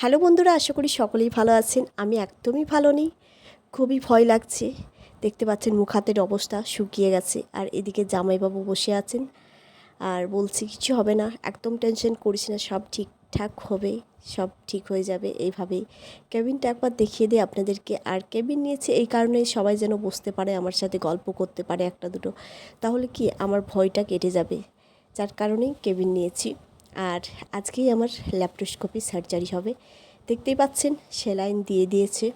Hello বন্ধুরা, আশা করি সকলেই ভালো আছেন। আমি একদমই ভালো নেই। খুবই ভয় লাগছে। দেখতে পাচ্ছেন মুখ হাতের অবস্থা শুকিয়ে গেছে আর এদিকে জামাইবাবু বসে আছেন। আর বলছি, কিছু হবে না, একদম টেনশন করিস না, সব ঠিকঠাক হবে, সব ঠিক হয়ে যাবে এইভাবেই। কেবিনটা একবার দেখিয়ে দিই আপনাদেরকে। আর কেবিন নিয়েছে এই কারণে সবাই যেন বসতে পারে, আমার সাথে গল্প করতে পারে একটা দুটো। তাহলে কি, আমার ভয়টা কেটে যাবে। যার কারণেই কেবিন নিয়েছি। আর আজকেই আমার ল্যাপ্টোস্কোপি সার্জারি হবে। দেখতেই পাচ্ছেন, সেলাইন দিয়ে দিয়েছে।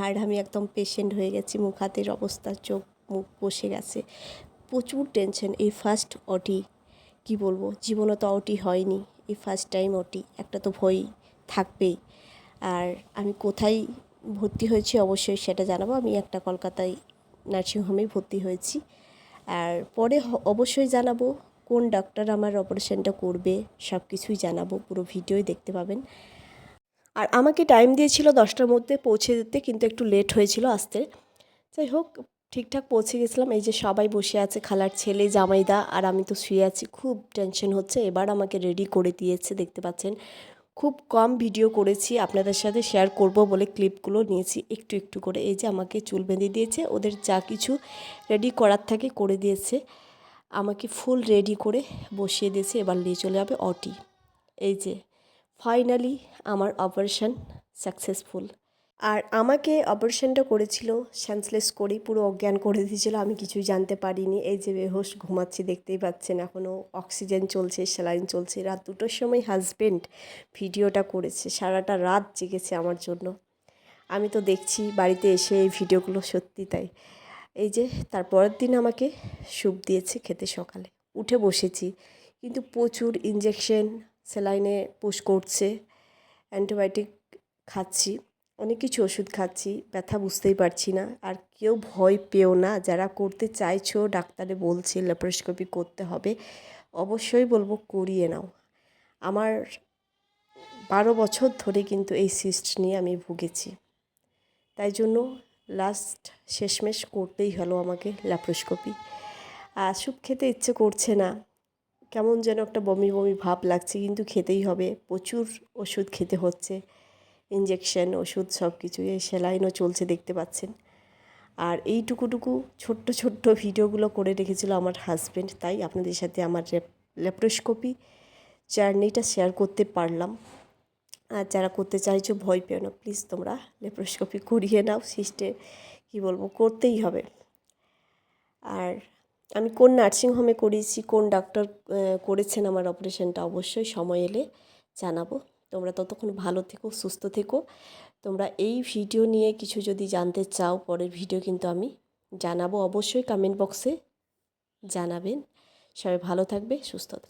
আর আমি একদম পেশেন্ট হয়ে গেছি। মুখ হাতের অবস্থা, চোখ, মুখ বসে গেছে। প্রচুর টেনশন এই ফার্স্ট অটি, কি বলব? জীবনে তো অটি হয়নি। এই ফার্স্ট টাইম অটি। একটা তো ভয় থাকবেই। আর আমি কোথায় ভর্তি হয়েছি অবশ্যই সেটা জানাব। আমি একটা কলকাতায় নার্সিংহোমেই ভর্তি হয়েছি। আর পরে অবশ্যই জানাব। কোন ডাক্তার আমার অপারেশনটা করবে সব কিছুই জানাব, পুরো ভিডিওই দেখতে পাবেন। আর আমাকে টাইম দিয়েছিল দশটার মধ্যে পৌঁছে দিতে, কিন্তু একটু লেট হয়েছিল আসতে। যাই হোক, ঠিকঠাক পৌঁছে গেছিলাম, এই যে সবাই বসে আছে, খালার ছেলে, জামাইদা, আর আমি তো শুয়ে আছি। খুব টেনশন হচ্ছে, এবার আমাকে রেডি করে দিয়েছে, দেখতে পাচ্ছেন। খুব কম ভিডিও করেছি, আপনাদের সাথে শেয়ার করব বলে ক্লিপগুলো নিয়েছি, একটু একটু করে। এই যে আমাকে চুল বেঁধে দিয়েছে, ওদের যা কিছু রেডি করার থাকে করে দিয়েছে। আমাকে ফুল রেডি করে বসিয়ে দিয়েছে, এবার নিয়ে চলে যাবে অটি। এই যে ফাইনালি আমার অপারেশন সাকসেসফুল আর আমাকে অপারেশনটা করেছিল সেন্সলেস করেই পুরো অজ্ঞান করে দিয়েছিল, আমি কিছুই জানতে পারিনি। এই যে বেহোশ ঘুমাচ্ছি, দেখতেই পাচ্ছেন এখনও অক্সিজেন চলছে স্যালাইন চলছে। রাত দুটোর সময় হাজবেন্ড ভিডিওটা করেছে, সারাটা রাত জেগেছে আমার জন্য। আমি তো দেখছি বাড়িতে এসে এই ভিডিওগুলো সত্যি তাই। এই যে তারপরের দিন আমাকে স্যুপ দিয়েছে খেতে সকালে। উঠে বসেছি। কিন্তু প্রচুর ইঞ্জেকশন স্যালাইনে পুশ করছে অ্যান্টিবায়োটিক খাচ্ছি, অনেক কিছু ওষুধ খাচ্ছি, ব্যথা বুঝতেই পারছি না। আর কেউ ভয় পেও না, যারা করতে চাইছো, ডাক্তারে বলছে ল্যাপারোস্কোপি করতে হবে, অবশ্যই বলব করিয়ে নাও। আমার বারো বছর ধরে কিন্তু এই সিস্ট নিয়ে আমি ভুগেছি। তাই জন্য লাস্ট শেষমেশ করতেই হলো আমাকে ল্যাপ্রোস্কোপি। আর স্যুপ খেতে ইচ্ছে করছে না। কেমন যেন একটা বমি বমি ভাব লাগছে, কিন্তু খেতেই হবে। প্রচুর ওষুধ খেতে হচ্ছে। ইঞ্জেকশন ওষুধ সব কিছু এই সেলাইনও চলছে দেখতে পাচ্ছেন। আর এইটুকুটুকু ছোট্ট ছোট্ট ভিডিওগুলো করে রেখেছিল আমার হাজব্যান্ড তাই আপনাদের সাথে আমার ল্যাপ্রোস্কোপি জার্নিটা শেয়ার করতে পারলাম। আর যারা করতে চাইছো, ভয় পেও না। প্লিজ তোমরা লেপ্রোস্কোপি করিয়ে নাও সিস্টে কী বলব, করতেই হবে। আর আমি কোন নার্সিংহোমে করিয়েছি, কোন ডাক্তার করেছেন আমার অপারেশনটা, অবশ্যই সময় এলে জানাব। তোমরা ততক্ষণ ভালো থেকো, সুস্থ থেকো। তোমরা এই ভিডিও নিয়ে কিছু যদি জানতে চাও, পরের ভিডিও কিন্তু আমি জানাব। অবশ্যই কমেন্ট বক্সে জানাবেন। সবাই ভালো থাকবে, সুস্থ থাকবে।